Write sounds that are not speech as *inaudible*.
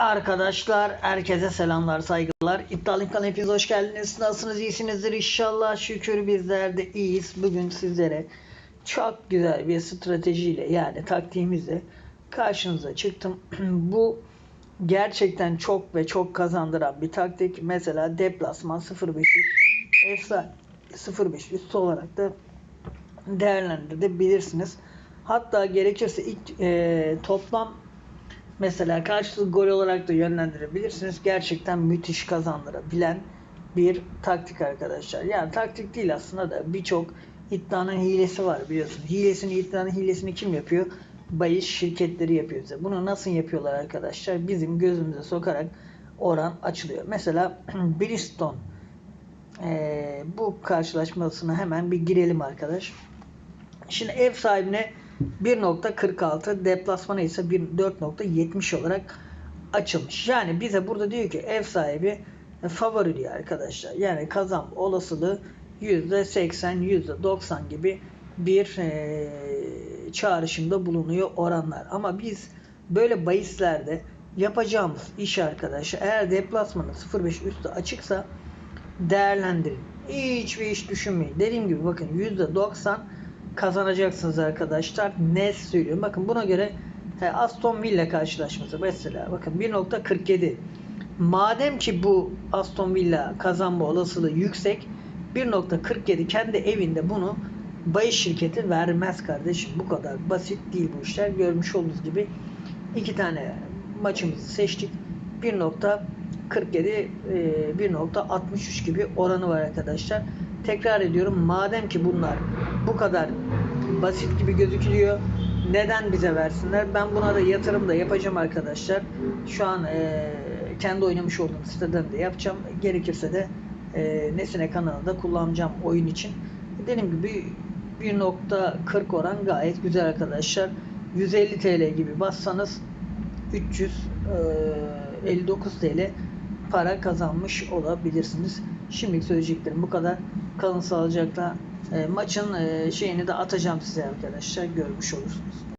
Arkadaşlar herkese selamlar saygılar. İddialı kanalına hepiniz hoş geldiniz. Nasılsınız iyisinizdir inşallah şükür bizler de iyiyiz. Bugün sizlere çok güzel bir stratejiyle yani taktiğimizle karşınıza çıktım. *clears throat* Bu gerçekten çok ve çok kazandıran bir taktik. Mesela deplasman 0.5 efsane 0.5 üstü olarak da değerlendirebilirsiniz. Hatta gerekirse ilk e, toplam mesela karşılıklı gol olarak da yönlendirebilirsiniz. Gerçekten müthiş kazandırabilen bir taktik arkadaşlar. Yani taktik değil aslında da birçok iddianın hilesi var biliyorsunuz. Hilesini, iddianın hilesini kim yapıyor? Bahis şirketleri yapıyor size. Bunu nasıl yapıyorlar arkadaşlar? Bizim gözümüze sokarak oran açılıyor. Mesela *clears throat* Bristol ee, bu karşılaşmasına hemen bir girelim arkadaş. Şimdi ev sahibine 1.46 deplasmana ise 4.70 olarak açılmış. Yani bize burada diyor ki ev sahibi favori diyor arkadaşlar. Yani kazan olasılığı %80 %90 gibi bir e, çağrışımda bulunuyor oranlar. Ama biz böyle bahislerde yapacağımız iş arkadaşlar eğer deplasmanı 0.5 üstü açıksa değerlendirin. Hiçbir iş düşünmeyin. Dediğim gibi bakın %90 kazanacaksınız arkadaşlar. Ne söylüyorum? Bakın buna göre Aston Villa karşılaşması mesela bakın 1.47 madem ki bu Aston Villa kazanma olasılığı yüksek 1.47 kendi evinde bunu bahis şirketi vermez kardeşim. Bu kadar basit değil bu işler. Görmüş olduğunuz gibi iki tane maçımızı seçtik. 1.47 1.63 gibi oranı var arkadaşlar. Tekrar ediyorum madem ki bunlar bu kadar basit gibi gözüküyor neden bize versinler? Ben buna da yatırım da yapacağım arkadaşlar. Şu an e, kendi oynamış olduğum siteden de yapacağım. Gerekirse de e, Nesine kanalında kullanacağım oyun için. Dediğim gibi 1.40 oran gayet güzel arkadaşlar. 150 TL gibi bassanız 359 TL para kazanmış olabilirsiniz. Şimdilik söyleyeceklerim bu kadar. Kalın sağlıcakla. E, maçın e, şeyini de atacağım size arkadaşlar. Görmüş olursunuz.